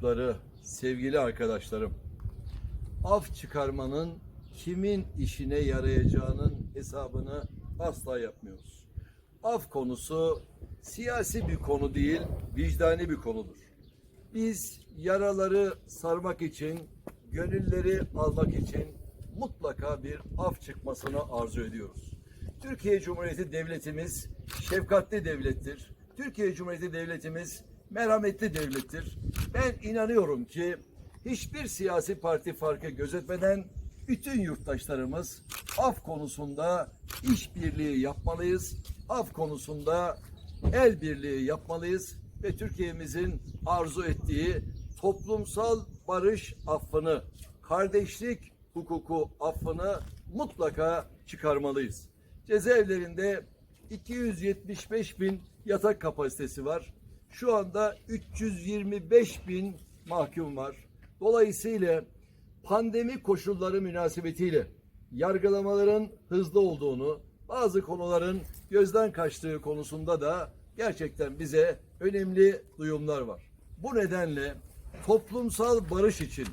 mensupları, sevgili arkadaşlarım, af çıkarmanın kimin işine yarayacağının hesabını asla yapmıyoruz. Af konusu siyasi bir konu değil, vicdani bir konudur. Biz yaraları sarmak için, gönülleri almak için mutlaka bir af çıkmasını arzu ediyoruz. Türkiye Cumhuriyeti Devletimiz şefkatli devlettir. Türkiye Cumhuriyeti Devletimiz merhametli devlettir. Ben inanıyorum ki hiçbir siyasi parti farkı gözetmeden bütün yurttaşlarımız af konusunda işbirliği yapmalıyız. Af konusunda el birliği yapmalıyız ve Türkiye'mizin arzu ettiği toplumsal barış affını, kardeşlik hukuku affını mutlaka çıkarmalıyız. Cezaevlerinde 275 bin yatak kapasitesi var. Şu anda 325 bin mahkum var. Dolayısıyla pandemi koşulları münasebetiyle yargılamaların hızlı olduğunu, bazı konuların gözden kaçtığı konusunda da gerçekten bize önemli duyumlar var. Bu nedenle toplumsal barış için,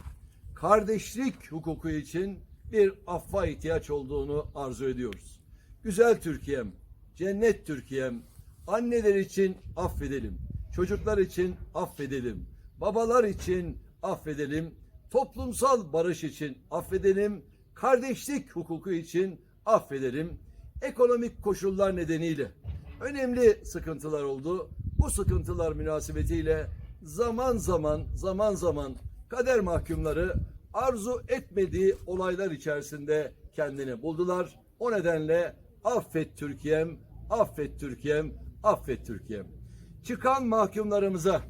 kardeşlik hukuku için bir affa ihtiyaç olduğunu arzu ediyoruz. Güzel Türkiye'm, cennet Türkiye'm, anneler için affedelim, çocuklar için affedelim, babalar için affedelim, toplumsal barış için affedelim, kardeşlik hukuku için affedelim. Ekonomik koşullar nedeniyle önemli sıkıntılar oldu. Bu sıkıntılar münasebetiyle zaman zaman zaman zaman kader mahkumları arzu etmediği olaylar içerisinde kendini buldular. O nedenle affet Türkiye'm, affet Türkiye'm, affet Türkiye'm. Çıkan mahkumlarımıza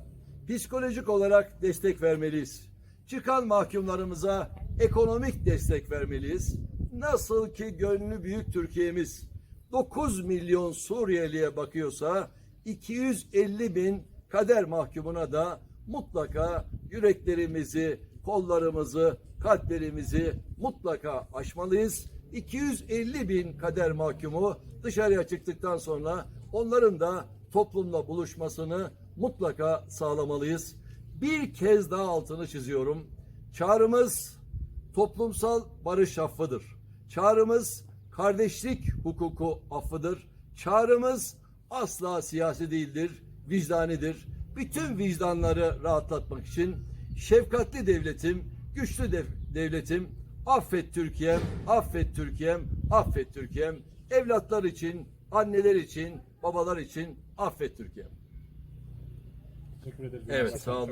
psikolojik olarak destek vermeliyiz. Çıkan mahkumlarımıza ekonomik destek vermeliyiz. Nasıl ki gönlü büyük Türkiye'miz 9 milyon Suriyeli'ye bakıyorsa 250 bin kader mahkumuna da mutlaka yüreklerimizi, kollarımızı, kalplerimizi mutlaka aşmalıyız. 250 bin kader mahkumu dışarıya çıktıktan sonra onların da toplumla buluşmasını mutlaka sağlamalıyız. Bir kez daha altını çiziyorum. Çağrımız toplumsal barış affıdır. Çağrımız kardeşlik hukuku affıdır. Çağrımız asla siyasi değildir, vicdanidir. Bütün vicdanları rahatlatmak için şefkatli devletim, güçlü dev- devletim, affet Türkiye'm, affet Türkiye'm, affet Türkiye'm. Evlatlar için, anneler için, babalar için affet Türkiye'm. Teşekkür ederiz. Evet, sağ olun.